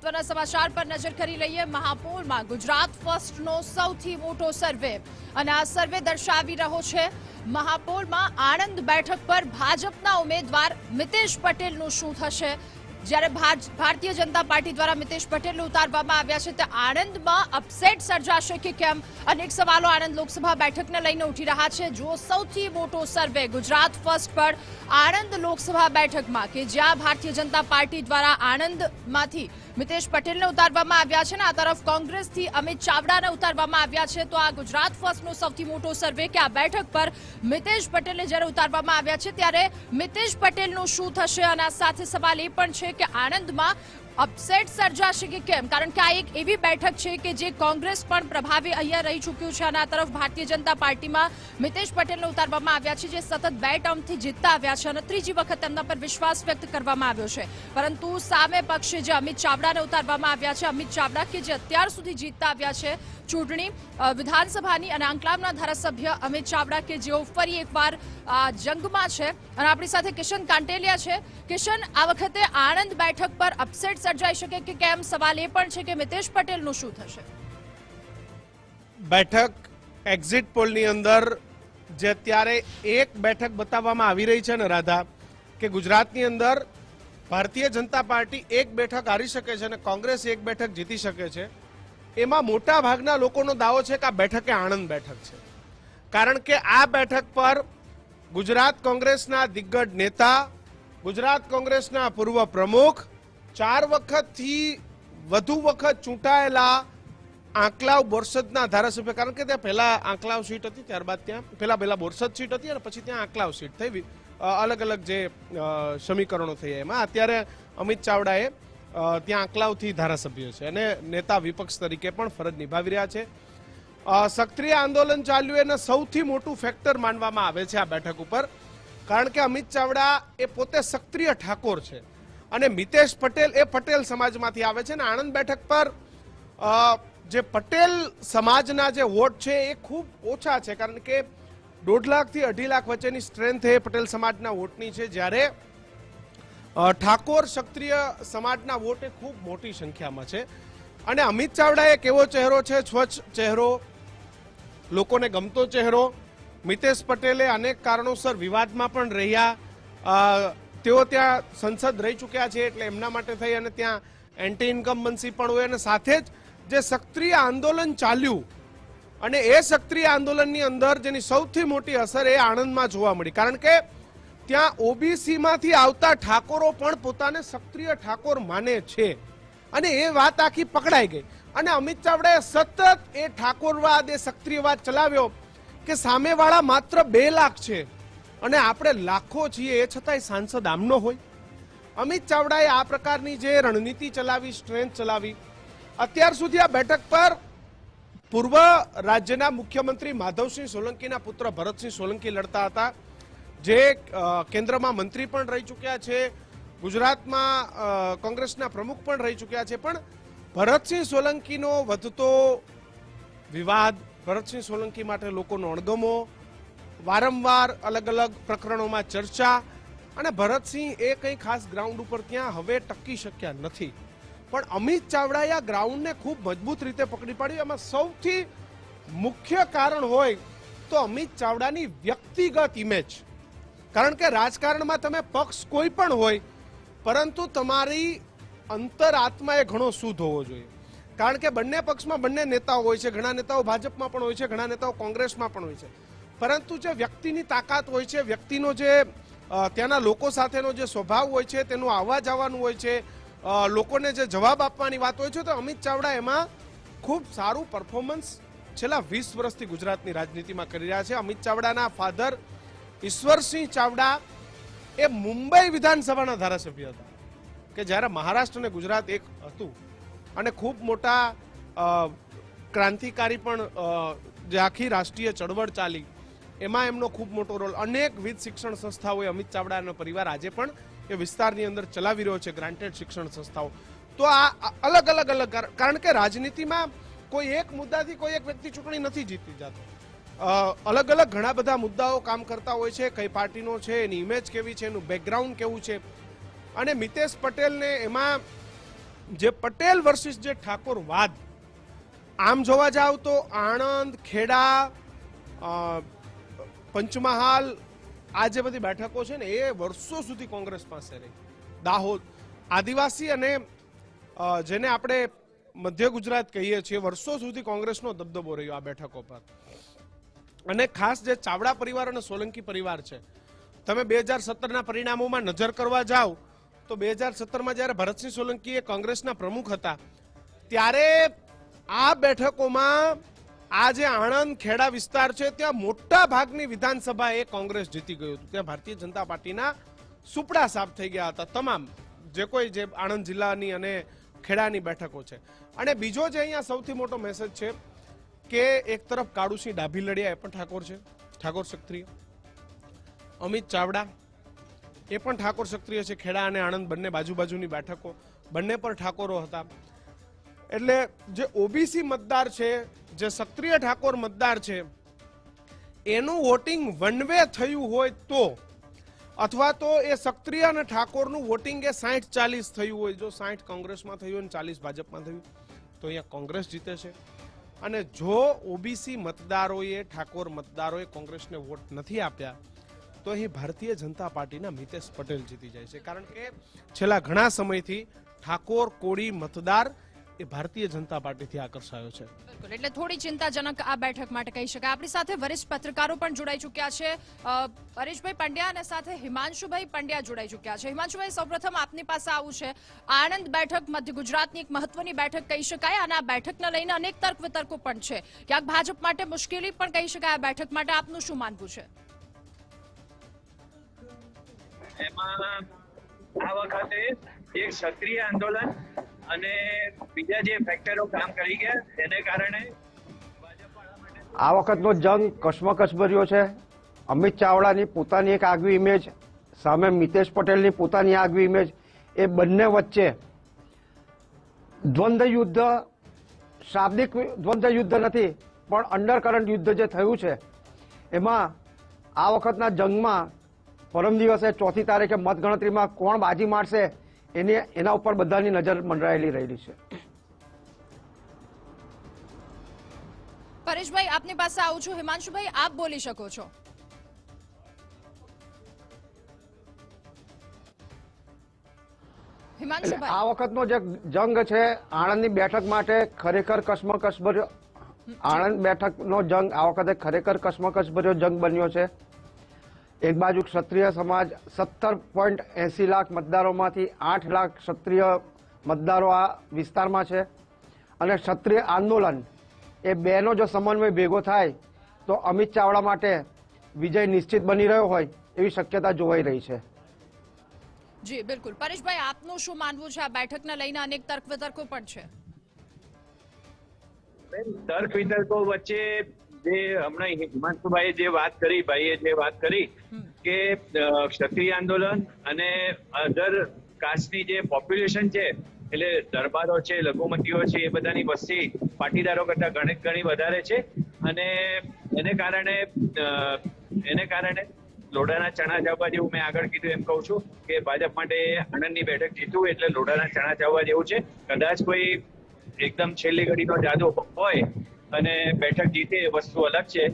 મહત્વના સમાચાર પર નજર કરી લઈએ. મહાપોલમાં ગુજરાત ફર્સ્ટનો સૌથી મોટો સર્વે. અને આ સર્વે દર્શાવી રહ્યો છે. મહાપોલમાં આણંદ બેઠક પર ભાજપના ઉમેદવાર મિતેશ પટેલનું શું થશે? જ્યારે ભારતીય જનતા પાર્ટી દ્વારા મિતેશ પટેલને ઉતારવામાં આવ્યા છે તે આણંદમાં અપસેટ સર્જાશે કે કેમ? અનેક સવાલો આણંદ લોકસભા બેઠકને લઈને ઉઠી રહ્યા છે. જો સૌથી મોટો સર્વે ગુજરાત ફર્સ્ટ પર આણંદ લોકસભા બેઠકમાં કે જ્યાં ભારતીય જનતા પાર્ટી દ્વારા આણંદમાંથી મિતેશ પટેલને ઉતારવામાં આવ્યા છે ને આ તરફ કોંગ્રેસથી અમિત ચાવડાને ઉતારવામાં આવ્યા છે. તો આ ગુજરાત ફર્સ્ટનો સૌથી મોટો સર્વે કે આ બેઠક પર મિતેશ પટેલને જ્યારે ઉતારવામાં આવ્યા છે, ત્યારે મિતેશ પટેલનું શું થશે? અને સાથે સવાલ એ પણ છે કે આણંદમાં અપસેટ સર્જાશે કે કેમ? કારણ કે આ એક એવી બેઠક છે કે જે કોંગ્રેસ પણ પ્રભાવી અહીંયા રહી ચૂક્યું છે અને આ તરફ ભારતીય જનતા પાર્ટીમાં મિતેશ પટેલને ઉતારવામાં આવ્યા છે, જે સતત બે ટર્મથી જીતતા આવ્યા છે અને ત્રીજી વખત તેમના પર વિશ્વાસ વ્યક્ત કરવામાં આવ્યો છે. પરંતુ સામે પક્ષે જે અમિત ચાવડાને ઉતારવામાં આવ્યા છે, અમિત ચાવડા કે જે અત્યાર સુધી જીતતા આવ્યા છે ચૂંટણી વિધાનસભાની અને આંકલાવના ધારાસભ્ય અમિત ચાવડા કે જેઓ ફરી એકવાર જંગમાં છે. અને આપણી સાથે કિશન કાંટેલિયા છે. કિશન, આ વખતે આણંદ બેઠક પર અપસેટ સર્જાઈ શકે કે કેમ? સવાલ એ પણ છે કે મિતેશ પટેલનું શું થશે? બેઠક એક્ઝિટ પોલની અંદર જે અત્યારે એક બેઠક બતાવવામાં આવી રહી છે ને રાધા, કે ગુજરાતની અંદર ભારતીય જનતા પાર્ટી એક બેઠક હારી શકે છે અને કોંગ્રેસ એક બેઠક જીતી શકે છે. એમાં મોટા ભાગના લોકોનો દાવો છે કે આ બેઠક આણંદ બેઠક છે. કારણ કે આ બેઠક પર ગુજરાત કોંગ્રેસના દિગ્ગજ નેતા, ગુજરાત કોંગ્રેસના પૂર્વ પ્રમુખ ચાર વખતથી વધુ વખત ચૂંટાયેલા આંકલાવ બોરસદના ધારાસભ્ય, કારણ કે ત્યાં પહેલા આંકલાવ સીટ હતી, ત્યારબાદ ત્યાં પહેલા પહેલા બોરસદ સીટ હતી અને પછી ત્યાં આંકલાવ સીટ થઈ. અલગ અલગ જે સમીકરણો થયા એમાં. અત્યારે અમિત ચાવડાએ ત્યાં આંકલાવથી ધારાસભ્ય છે અને નેતા વિપક્ષ તરીકે પણ ફરજ નિભાવી રહ્યા છે. સક્રિય આંદોલન ચાલ્યું એને સૌથી મોટું ફેક્ટર માનવામાં આવે છે આ બેઠક ઉપર. કારણ કે અમિત ચાવડા એ પોતે સક્રિય ઠાકોર છે. અને મિતેશ પટેલ એ પટેલ સમાજમાંથી આવે છે અને આણંદ બેઠક પર જે પટેલ સમાજના જે વોટ છે એ ખૂબ ઓછા છે, કારણ કે દોઢ લાખથી અઢી લાખ વચ્ચેની સ્ટ્રેન્થ એ પટેલ સમાજના વોટની છે. જ્યારે ઠાકોર ક્ષત્રિય સમાજના વોટ એ ખૂબ મોટી સંખ્યામાં છે. અને અમિત ચાવડા એક એવો ચહેરો છે, સ્વચ્છ ચહેરો, લોકોને ગમતો ચહેરો. મિતેશ પટેલે અનેક કારણોસર વિવાદમાં પણ રહ્યા. તેઓ ત્યાં સંસદ રહી ચૂક્યા છે એટલે એમના માટે થઈ અને ત્યાં એન્ટી ઇન્કમ્બન્સી પણ હોય અને સાથે જ જે સક્રિય આંદોલન ચાલ્યું અને એ સક્રિય આંદોલનની અંદર જેની સૌથી મોટી અસર એ આણંદમાં જોવા મળી. કારણ કે ત્યાં ઓબીસીમાંથી આવતા ઠાકોરો પણ પોતાને સક્રિય ઠાકોર માને છે. અને એ વાત આખી પકડાઈ ગઈ. અને અમિત ચાવડાએ સતત એ ઠાકોરવાદ, એ સક્રિયવાદ ચલાવ્યો કે સામેવાળા માત્ર બે લાખ છે. અને આપણે લાખો છીએ એ છતાંય સાંસદ આમનો હોય. અમિત ચાવડાએ આ પ્રકારની જે રણનીતિ ચલાવી સ્ટ્રેન્થ ચલાવી, અત્યાર સુધી આ બેઠક પર પૂર્વ રાજ્યના મુખ્યમંત્રી માધવસિંહ સોલંકીના પુત્ર ભરતસિંહ સોલંકી લડતા હતા. જે કેન્દ્રમાં મંત્રી પણ રહી ચૂક્યા છે. ગુજરાતમાં કોંગ્રેસના પ્રમુખ પણ રહી ચૂક્યા છે. પણ ભરતસિંહ સોલંકીનો વધતો વિવાદ, ભરતસિંહ સોલંકી માટે લોકોનો અણગમો વારંવાર અલગ અલગ પ્રકરણોમાં ચર્ચા અને ભરતસિંહ એ કંઈ ખાસ ગ્રાઉન્ડ ઉપર ત્યાં હવે ટકી શક્યા નથી. પણ અમિત ચાવડાએ આ ગ્રાઉન્ડને ખૂબ મજબૂત રીતે પકડી પાડ્યું એમાં સૌથી મુખ્ય કારણ હોય તો અમિત ચાવડાની વ્યક્તિગત ઇમેજ કારણ કે રાજકારણમાં તમે પક્ષ કોઈ પણ હોય, પરંતુ તમારી અંતરાત્મા એ ઘણો શુદ્ધ હોવો જોઈએ. કારણ કે બંને પક્ષમાં બંને નેતાઓ હોય છે. ઘણા નેતાઓ ભાજપમાં પણ હોય છે, ઘણા નેતાઓ કોંગ્રેસમાં પણ હોય છે. પરંતુ જે વ્યક્તિની તાકાત હોય છે, વ્યક્તિનો જે ત્યાંના લોકો સાથેનો જે સ્વભાવ હોય છે, તેનું આવવા જવાનું હોય છે લોકોને જે જવાબ આપવાની વાત હોય છે, તો અમિત ચાવડા એમાં ખૂબ સારું પરફોર્મન્સ છેલ્લા વીસ વર્ષથી ગુજરાતની રાજનીતિમાં કરી રહ્યા છે. અમિત ચાવડાના ફાધર ઈશ્વરસિંહ ચાવડા એ મુંબઈ વિધાનસભાના ધારાસભ્ય હતા. કે જ્યારે મહારાષ્ટ્ર અને ગુજરાત એક હતું અને ખૂબ મોટા ક્રાંતિકારી પણ જે આખી રાષ્ટ્રીય ચળવળ ચાલી એમાં એમનો ખૂબ મોટો રોલ. અનેકવિધ શિક્ષણ સંસ્થાઓએ અમિત ચાવડાનો પરિવાર આજે પણ એ વિસ્તારની અંદર ચલાવી રહ્યો છે ગ્રાન્ટેડ શિક્ષણ સંસ્થાઓ. તો આ અલગ અલગ અલગ કારણ કે રાજનીતિમાં કોઈ એક મુદ્દાથી કોઈ એક વ્યક્તિ ચૂંટણી નથી જીતી જતો. અલગ અલગ ઘણા બધા મુદ્દાઓ કામ કરતા હોય છે, કઈ પાર્ટીનો છે, એની ઇમેજ કેવી છે, એનું બેકગ્રાઉન્ડ કેવું છે. અને મિતેશ પટેલને એમાં જે પટેલ વર્સિસ જે ઠાકોર વાદ, આમ જોવા જાવ તો આણંદ, ખેડા પંચમહાલ આ જે બધી બેઠકો છે ને એ વર્ષો સુધી કોંગ્રેસ પાસે રહી. દાહોદ, આદિવાસી અને જેને આપણે મધ્ય ગુજરાત કહીએ છીએ, વર્ષો સુધી કોંગ્રેસનો દબદબો રહ્યો આ બેઠકો પર. અને ખાસ જે ચાવડા પરિવાર અને સોલંકી પરિવાર છે, તમે બે હજાર સત્તરના પરિણામોમાં નજર કરવા જાઓ, તો બે હજાર સત્તરમાં જ્યારે ભરતસિંહ સોલંકી એ કોંગ્રેસના પ્રમુખ હતા, ત્યારે આ બેઠકોમાં આ જે આણંદ ખેડા વિસ્તાર છે, ત્યાં મોટા ભાગની વિધાનસભા એ કોંગ્રેસ જીતી ગયું હતું. ત્યાં ભારતીય જનતા પાર્ટીના સુપડા સાફ થઈ ગયા હતા, તમામ જે કોઈ જે આણંદ જિલ્લાની અને ખેડાની બેઠકો છે. અને બીજો જે અહીંયા સૌથી મોટો મેસેજ છે કે એક તરફ કાળુસિંહ ડાભી લડ્યા એ પણ ઠાકોર છે, ઠાકોર ક્ષત્રિય. અમિત ચાવડા, એ પણ ઠાકોર ક્ષત્રિય છે, ખેડા અને આણંદ બંને બાજુ બાજુની બેઠકો. બંને પર ઠાકોરો હતા. એટલે જે ઓબીસી મતદાર છે, જે સક્રિય ઠાકોર મતદાર છે, એનું વોટિંગ વન વે થયું હોય તો, અથવા તો એ સક્રિય અને ઠાકોરનું વોટિંગ એ સાઠ ચાલીસ થયું હોય, જો સાઠ કોંગ્રેસમાં થયું અને ચાલીસ ભાજપમાં થયું, તો અહીંયા કોંગ્રેસ જીતે છે. અને જો ઓબીસી મતદારોએ, ઠાકોર મતદારોએ કોંગ્રેસને વોટ નથી આપ્યા, તો અહીં ભારતીય જનતા પાર્ટીના મિતેશ પટેલ જીતી જાય છે. કારણ કે છેલ્લા ઘણા સમયથી ઠાકોર કોળી મતદાર એ ભારતીય જનતા પાર્ટીથી આકર્ષાયો છે. બિલકુલ. એટલે થોડી ચિંતાજનક આ બેઠક માટે કહી શકાય. આપણી સાથે વરિષ્ઠ પત્રકારો પણ જોડાઈ ચૂક્યા છે. હરીશભાઈ પંડ્યા અને સાથે હિમાંશુભાઈ પંડ્યા જોડાઈ ચૂક્યા છે. હિમાંશુભાઈ સૌપ્રથમ આપની પાસે આવું છે. આણંદ બેઠક મધ્ય ગુજરાતની એક મહત્વની બેઠક કહી શકાય. અને આ બેઠકને લઈને અનેક તર્ક વિતર્કો પણ છે. ક્યાંક ભાજપ માટે મુશ્કેલી પણ કહી શકાય. આ બેઠક માટે આપનું શું માનવું છે? એમાં આ વખતે એક સક્રિય આંદોલન અને બીજા જે ફેક્ટરો કામ કરી ગયા, તેને કારણે આ વખતનો જંગ કશ્મકશ ભર્યો છે. અમિત ચાવડાની પોતાની એક આગવી ઇમેજ સામે મિતેશ પટેલની પોતાની આગવી ઇમેજ એ બંને વચ્ચે દ્વંદ્વ યુદ્ધ, શાબ્દિક દ્વંદ્વ યુદ્ધ નથી, પણ અંડરકરન્ટ યુદ્ધ જે થયું છે, એમાં આ વખતના જંગમાં પરમ દિવસે ચોથી તારીખે મતગણતરીમાં કોણ બાજી મારશે એની એના ઉપર બધાની નજર મંડરાયેલી રહેલી છે. પરેશભાઈ આપની પાસે આવું છું. હિમાંશુભાઈ આપ બોલી શકો છો. આ વખતનો જે જંગ છે આણંદની બેઠક માટે ખરેખર કસમકસ ભર્યો આણંદ બેઠકનો જંગ આ વખતે ખરેખર કસમકસ ભર્યો જંગ બન્યો છે. એક બાજુ ક્ષત્રિય સમાજ સત્તર પોઈન્ટ એસી લાખ મતદારોમાંથી આઠ લાખ ક્ષત્રિય મતદારો આ વિસ્તારમાં છે. અને ક્ષત્રિય આંદોલન એ બેનો જો સમન્વય ભેગો થાય તો અમિત ચાવડા માટે વિજય નિશ્ચિત બની રહ્યો હોય એવી શક્યતા જોવાઈ રહી છે. જી બિલકુલ. પરેશભાઈ આપનું શું માનવું છે? આ બેઠકને લઈને અનેક તર્ક વિતર્કો પણ છે. તર્ક વિતર્કો વચ્ચે જે હમણાં હિમાંશુભાઈએ જે વાત કરી ભાઈએ જે વાત કરી કે ક્ષત્રિય આંદોલન અને અધર કાસ્ટની જે પોપ્યુલેશન છે એટલે દરબારો છે લઘુમતીઓ છે એ બધાની વસ્તી પાટીદારો કરતા ઘણી ઘણી વધારે છે. અને એને કારણે એને કારણે લોઢાના ચણા ચાવવા જેવું મેં આગળ કીધું એમ કહું છું કે ભાજપ માટે આણંદની બેઠક જીતવું એટલે લોઢાના ચણા ચાવવા જેવું છે. કદાચ કોઈ એકદમ છેલ્લી ઘડીનો જાદુ હોય અને બેઠક જીતે એ વસ્તુ અલગ છે.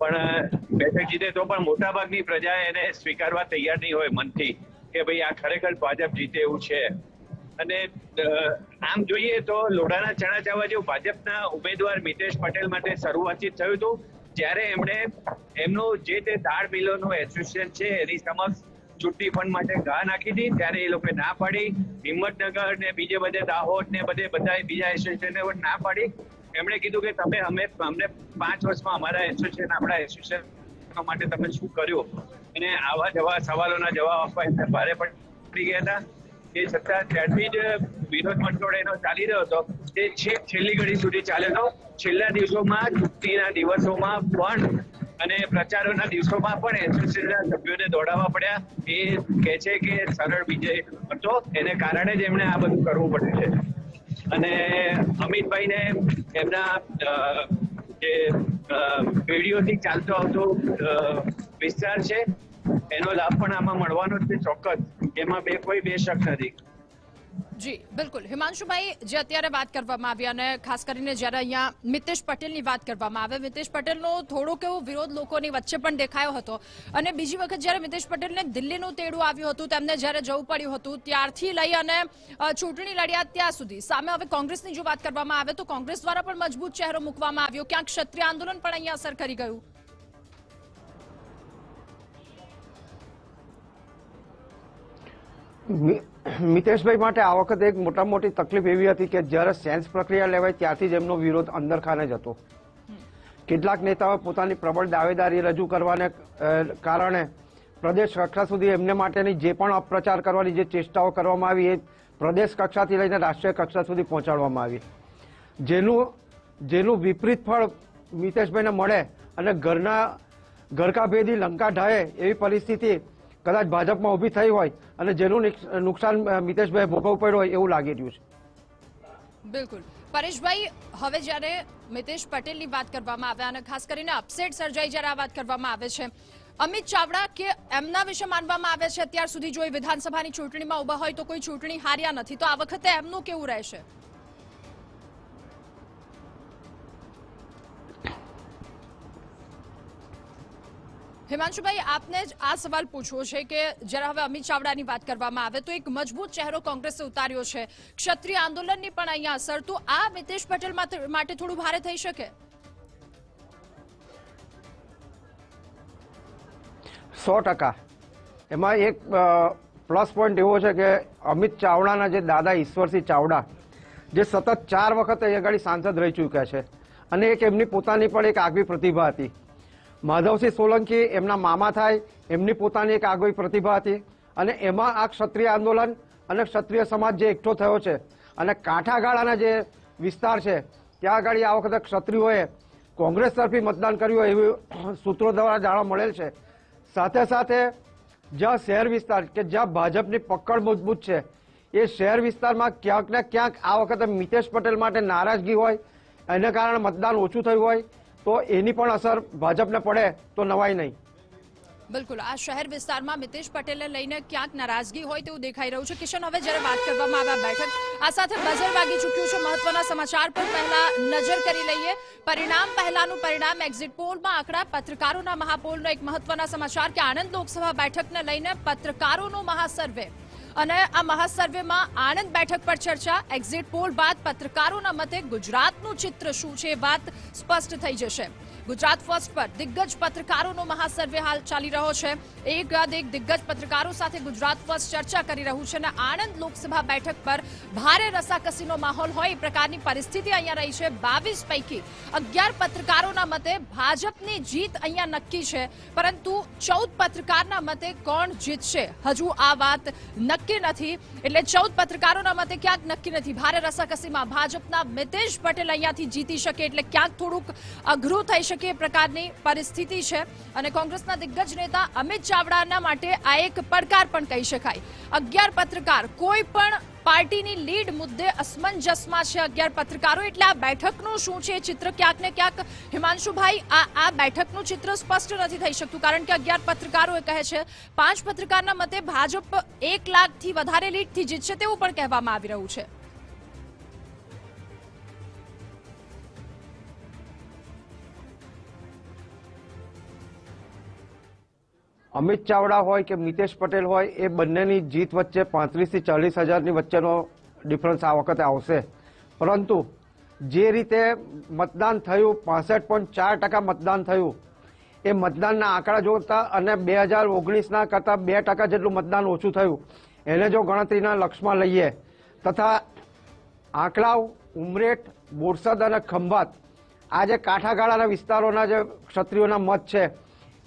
પણ બેઠક જીતે તો પણ મોટાભાગની પ્રજા એને સ્વીકારવા તૈયાર નહીં હોય મનથી કે ભાઈ આ ખરેખર ભાજપ જીતે એવું છે. અને આમ જોઈએ તો લોઢાના ચણા ચાવવા જેવું ભાજપના ઉમેદવાર મિતેશ પટેલ માટે શરૂઆતથી થયું હતું. જ્યારે એમણે એમનું જે તે દાળ મિલોનું એસોસિએશન છે એની સમક્ષ ચૂંટણી ફંડ માટે ઘા નાખી હતી. ત્યારે એ લોકોએ ના પાડી. હિંમતનગર ને બીજે બધે દાહોદ ને બધે બધા બીજા એસોસિએશને ના પાડી. એમણે કીધું કે તમે અમે, અમને પાંચ વર્ષમાં અમારા એસોસિએશન આપણા એસોસિએશન માટે તમે શું કર્યું? અને આવા જવા, સવાલોના જવાબ આપવા એમને ભારે પડી ગયા હતા. એ છતાં ત્યારથી જ વિરોધ મંડળ એનો ચાલી રહ્યો હતો. તે છેક છેલ્લી ઘડી સુધી ચાલ્યો હતો. છેલ્લા દિવસોમાં ચૂંટણીના દિવસોમાં પણ અને પ્રચારોના દિવસોમાં પણ એસોસિએશનના સભ્યોને દોડાવવા પડ્યા. એ કહે છે કે સરળ વિજય હતો. એને કારણે જ એમણે આ બધું કરવું પડે છે. અને અમિતભાઈને એમના જે પેઢીઓથી ચાલતો આવતો વિસ્તાર છે, એનો લાભ પણ આમાં મળવાનો જ છે ચોક્કસ. એમાં બે, કોઈ બે શક નથી. જી, બિલકુલ. હિમાંશુભાઈ જે અત્યારે વાત કરવામાં આવી અને ખાસ કરીને જ્યારે અહીંયા મિતેશ પટેલની વાત કરવામાં આવે, મિતેશ પટેલનો થોડોક એવો વિરોધ લોકોની વચ્ચે પણ દેખાયો હતો. અને બીજી વખત જ્યારે મિતેશ પટેલને દિલ્હીનું તેડું આવ્યું હતું, તેમને જ્યારે જવું પડ્યું હતું, ત્યારથી લઈ અને ચૂંટણી લડ્યા ત્યાં સુધી. સામે હવે કોંગ્રેસની જો વાત કરવામાં આવે, તો કોંગ્રેસ દ્વારા પણ મજબૂત ચહેરો મૂકવામાં આવ્યો. ક્યાંક ક્ષત્રિય આંદોલન પણ અહીંયા અસર કરી ગયું. મિતેશભાઈ માટે આ વખતે એક મોટા મોટી તકલીફ એવી હતી કે જ્યારે સેન્સ પ્રક્રિયા લેવાય ત્યારથી જ એમનો વિરોધ અંદરખાને જ હતો. કેટલાક નેતાઓ પોતાની પ્રબળ દાવેદારી રજૂ કરવાને કારણે પ્રદેશ કક્ષા સુધી એમને માટેની જે પણ અપપ્રચાર કરવાની જે ચેષ્ટાઓ કરવામાં આવી, એ પ્રદેશ કક્ષાથી લઈને રાષ્ટ્રીય કક્ષા સુધી પહોંચાડવામાં આવી. જેનું જેનું વિપરીત ફળ મિતેશભાઈને મળે અને ઘરના ઘરકા ભેદી લંકા ઢાળે એવી પરિસ્થિતિ કદાચ ભાજપમાં ઊભી થઈ હોય અને જેનું નુકસાન મિતેશભાઈ ભોગવવું પડ્યું હોય એવું લાગી રહ્યું છે. બિલકુલ. પરેશભાઈ, હવે જ્યારે મિતેશ પટેલની વાત કરવામાં આવે અને ખાસ કરીને અપસેટ સર્જાઈ જ્યારે આ વાત કરવામાં આવે છે, અમિત ચાવડા કે એમના વિશે માનવામાં આવે છે? અત્યાર સુધી જો વિધાનસભાની ચૂંટણીમાં ઊભા હોય તો કોઈ ચૂંટણી હાર્યા નથી. તો આ વખતે એમનું કેવું રહેશે? હિમાંશુભાઈ, આપને જ આ સવાલ પૂછવો છે કે જ્યારે હવે અમિત ચાવડાની વાત કરવામાં આવે તો એક મજબૂત ચહેરો કોંગ્રેસે ઉતાર્યો છે. ક્ષત્રિય આંદોલનની પણ અહીંયા અસર. તો આ મિતેશ પટેલ માટે થોડું ભારે થઈ શકે? સો ટકા. એમાં એક પ્લસ પોઈન્ટ એવો છે કે અમિત ચાવડાના જે દાદા ઈશ્વરસિંહ ચાવડા, જે સતત ચાર વખત અહીંયા આગળ સાંસદ રહી ચૂક્યા છે. અને એક એમની પોતાની પણ એક આગવી પ્રતિભા હતી. માધવસિંહ સોલંકી એમના મામા થાય, એમની પોતાની એક આગવી પ્રતિભા હતી. અને એમાં આ ક્ષત્રિય આંદોલન અને ક્ષત્રિય સમાજ જે એકઠો થયો છે અને કાંઠાગાળાના જે વિસ્તાર છે, ત્યાં આગળ આ વખતે ક્ષત્રિયોએ કોંગ્રેસ તરફી મતદાન કર્યું એવું સૂત્રો દ્વારા જાણવા મળેલ છે. સાથે સાથે જ્યાં શહેર વિસ્તાર કે જ્યાં ભાજપની પકડ મજબૂત છે, એ શહેર વિસ્તારમાં ક્યાંક ને ક્યાંક આ વખતે મિતેશ પટેલ માટે નારાજગી હોય, એને કારણે મતદાન ઓછું થયું હોય તો એની પણ અસર ભાજપને પડે તો નવાઈ નહીં. બિલકુલ. આ શહેર વિસ્તારમાં મિતેશ પટેલને લઈને ક્યાંક નારાજગી હોય તેવું દેખાઈ રહ્યું છે. કિશન, હવે જ્યારે વાત કરવામાં આવે બેઠક, આ સાથે નજર વાગી ચૂક્યું છે. મહત્વના સમાચાર પર પહેલા નજર કરી લઈએ. પરિણામ, પહેલાનું પરિણામ એક્ઝિટ પોલમાં આંકડા, પત્રકારોના મહાપોલનો એક મહત્વના સમાચાર કે આણંદ લોકસભા બેઠકને લઈને પત્રકારોનો મહાસર્વે. અને આ મહાસર્વેમાં આણંદ બેઠક પર ચર્ચા એક્ઝિટ પોલ બાદ પત્રકારોના મતે ગુજરાતનું ચિત્ર શું છે વાત સ્પષ્ટ થઈ જશે. ગુજરાત ફર્સ્ટ પર દિગ્ગજ પત્રકારોનો મહાસર્વે હાલ ચાલી રહ્યો છે. એક બાદ એક દિગ્ગજ પત્રકારો સાથે ગુજરાત ફર્સ્ટ ચર્ચા કરી રહ્યું છે અને આણંદ લોકસભા બેઠક પર ભારે રસાકસીનો માહોલ હોય એ પ્રકારની પરિસ્થિતિ અહીંયા રહી છે. બાવીસ પૈકી અગિયાર પત્રકારોના મતે ભાજપની જીત અહીંયા નક્કી છે, પરંતુ ચૌદ પત્રકારના મતે કોણ જીતશે? હજુ આ વાત નક્કી નથી. એટલે ચૌદ પત્રકારોના મતે ક્યાંક નક્કી નથી. ભારે રસાકસીમાં ભાજપના મિતેશ પટેલ અહીંયાથી જીતી શકે એટલે ક્યાંક થોડુંક અઘરું થઈ શકે એ પ્રકારની પરિસ્થિતિ છે અને કોંગ્રેસના દિગ્ગજ નેતા અમિત ચાવડાના માટે આ એક પડકાર પણ કહી શકાય. અગિયાર પત્રકાર, કોઈ પણ પાર્ટીની લીડ મુદ્દે અસમંજસમાં છે અગિયાર પત્રકારો. એટલે આ બેઠકનું શું છે? ચિત્ર ક્યાંક ને ક્યાંક હિમાંશુભાઈ, આ આ બેઠકનું ચિત્ર સ્પષ્ટ નથી થઈ શકતું, કારણ કે અગિયાર પત્રકારો એ કહે છે, પાંચ પત્રકારના મતે ભાજપ એક લાખથી વધારે લીડથી જીતશે તેવું પણ કહેવામાં આવી રહ્યું છે. અમિત ચાવડા હોય કે મિતેશ પટેલ હોય, એ બંનેની જીત વચ્ચે પાંત્રીસથી ચાલીસ હજારની વચ્ચેનો ડિફરન્સ આ વખતે આવશે. પરંતુ જે રીતે મતદાન થયું, પાસઠ પોઈન્ટ ચાર ટકા મતદાન થયું, એ મતદાનના આંકડા જોતા અને બે હજાર ઓગણીસના કરતાં બે ટકા જેટલું મતદાન ઓછું થયું. એને જો ગણતરીના લક્ષમાં લઈએ, તથા આંકડાઓ, ઉમરેઠ, બોરસદ અને ખંભાત, આ જે કાંઠાગાળાના વિસ્તારોના જે ક્ષત્રિયોના મત છે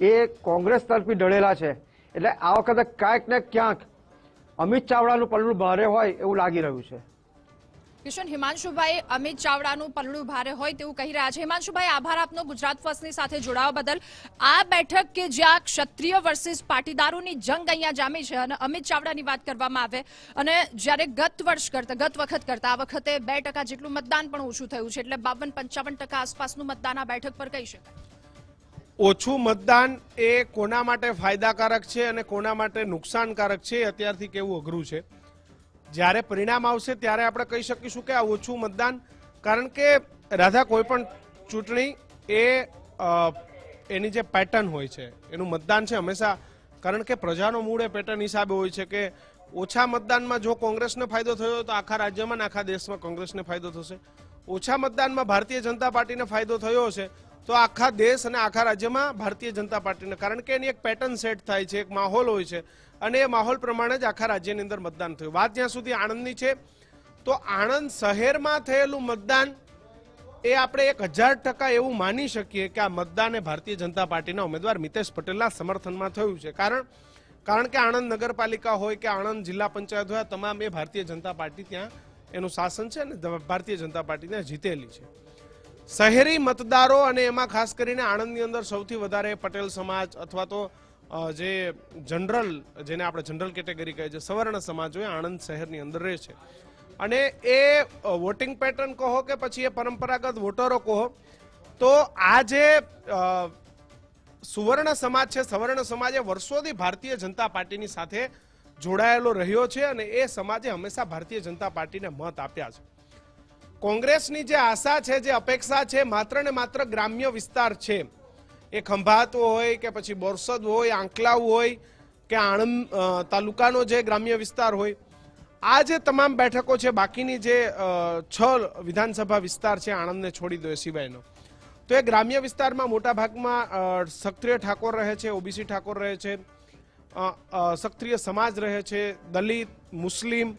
એ કોંગ્રેસ તરફી ઢળેલા છે. એટલે આ વખતે ક્યાંક ને ક્યાંક અમિત ચાવડાનું પલડું ભારે હોય એવું લાગી રહ્યું છે. કિશન, હિમાંશુભાઈ, અમિત ચાવડાનું પલડું ભારે હોય તેવું કહી રહ્યા છે. હિમાંશુભાઈ, આભાર આપનો. ગુજરાત ફર્સ્ટની સાથે જોડાવા બદલ. આ બેઠક કે જ્યાં ક્ષત્રિય વર્સિસ પાટીદારોની જંગ અહીંયા જામી છે અને અમિત ચાવડાની વાત કરવામાં આવે અને જ્યારે ગત વર્ષ કરતા, ગત વખત કરતા, આ વખતે બે જેટલું મતદાન પણ ઓછું થયું છે. એટલે બાવન પંચાવન આસપાસનું મતદાન આ બેઠક પર કહી શકાય. ઓછું મતદાન એ કોના માટે ફાયદાકારક છે અને કોના માટે નુકસાનકારક છે અત્યારથી કેવું અઘરું છે? જ્યારે પરિણામ આવશે ત્યારે આપણે કહી શકીશું કે આ ઓછું મતદાન, કારણ કે રાધા કોઈ પણ ચૂંટણી એ એની જે પેટર્ન હોય છે, એનું મતદાન છે હંમેશા. કારણ કે પ્રજાનો મૂળ એ પેટર્ન હિસાબે હોય છે કે ઓછા મતદાનમાં જો કોંગ્રેસને ફાયદો થયો તો આખા રાજ્યમાં આખા દેશમાં કોંગ્રેસને ફાયદો થશે. ઓછા મતદાનમાં ભારતીય જનતા પાર્ટીને ફાયદો થયો હશે તો આખા દેશ અને આખા રાજ્યમાં ભારતીય જનતા પાર્ટીને. કારણ કે એની એક પેટર્ન સેટ થાય છે, એક માહોલ હોય છે. અને એ માહોલ પ્રમાણે જ આખા રાજ્યની અંદર મતદાન થયું. વાત જ્યાં સુધી આણંદની છે, તો આણંદ શહેરમાં થયેલું મતદાન એ આપણે એક હજાર ટકા એવું માની શકીએ કે આ મતદાન એ ભારતીય જનતા પાર્ટીના ઉમેદવાર મિતેશ પટેલના સમર્થનમાં થયું છે. કારણ કારણ કે આણંદ નગરપાલિકા હોય કે આણંદ જિલ્લા પંચાયત હોય તમામ એ ભારતીય જનતા પાર્ટી ત્યાં એનું શાસન છે અને ભારતીય જનતા પાર્ટી ત્યાં જીતેલી છે. શહેરી મતદારો અને એમાં ખાસ કરીને આણંદની અંદર સૌથી વધારે પટેલ સમાજ અથવા તો જે જનરલ, જેને આપણે જનરલ કેટેગરી કહે છે સવર્ણ સમાજ હોય, આણંદ શહેરની અંદર રહે છે. અને એ વોટિંગ પેટર્ન કહો કે પછી એ પરંપરાગત વોટરો કહો, તો આ જે સુવર્ણ સમાજ છે, સવર્ણ સમાજ એ વર્ષોથી ભારતીય જનતા પાર્ટીની સાથે જોડાયેલો રહ્યો છે અને એ સમાજે હંમેશા ભારતીય જનતા પાર્ટીને મત આપ્યા છે. કોંગ્રેસની જે આશા છે, જે અપેક્ષા છે, માત્ર ને માત્ર ગ્રામ્ય વિસ્તાર છે. એ ખંભાત હોય કે પછી બોરસદ હોય, આંકલાવ હોય કે આણંદ તાલુકાનો જે ગ્રામ્ય વિસ્તાર હોય. આ જે તમામ બેઠકો છે, બાકીની જે છ વિધાનસભા વિસ્તાર છે, આણંદને છોડી દો સિવાયનો. તો એ ગ્રામ્ય વિસ્તારમાં મોટા ભાગમાં સક્રિય ઠાકોર રહે છે, ઓબીસી ઠાકોર રહે છે ક્ષત્રિય સમાજ રહે છે, દલિત, મુસ્લિમ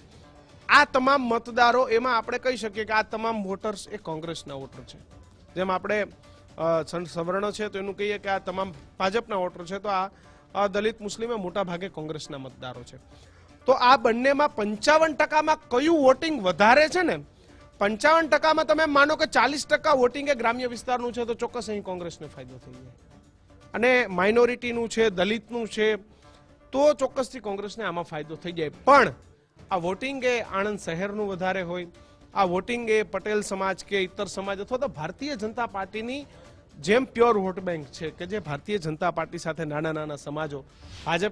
આ તમામ મતદારો એમાં આપણે કહી શકીએ કે આ તમામ વોટર્સ એ કોંગ્રેસના વોટર છે. જેમ આપણે સવર્ણ છે તો એનું કહીએ કે આ તમામ ભાજપના વોટર છે તો આ દલિત, મુસ્લિમ મોટા ભાગે કોંગ્રેસના મતદારો છે. તો આ બંનેમાં પંચાવન ટકામાં કયું વોટિંગ વધારે છે ને? પંચાવન ટકામાં તમે માનો કે ચાલીસ ટકા વોટિંગ એ ગ્રામ્ય વિસ્તારનું છે તો ચોક્કસ અહીં કોંગ્રેસને ફાયદો થઈ જાય. અને માઇનોરિટીનું છે, દલિતનું છે તો ચોક્કસથી કોંગ્રેસને આમાં ફાયદો થઈ જાય. પણ આ વોટિંગ એ આણંદ શહેરનું વધારે હોય. આ વોટિંગ એ પટેલ સમાજ કે ઇતર સમાજ અથવા તો ભારતીય જનતા પાર્ટીની જેમ પ્યોર વોટ બેંક છે કે જે ભારતીય જનતા પાર્ટી સાથે નાના નાના સમાજો. ભાજપે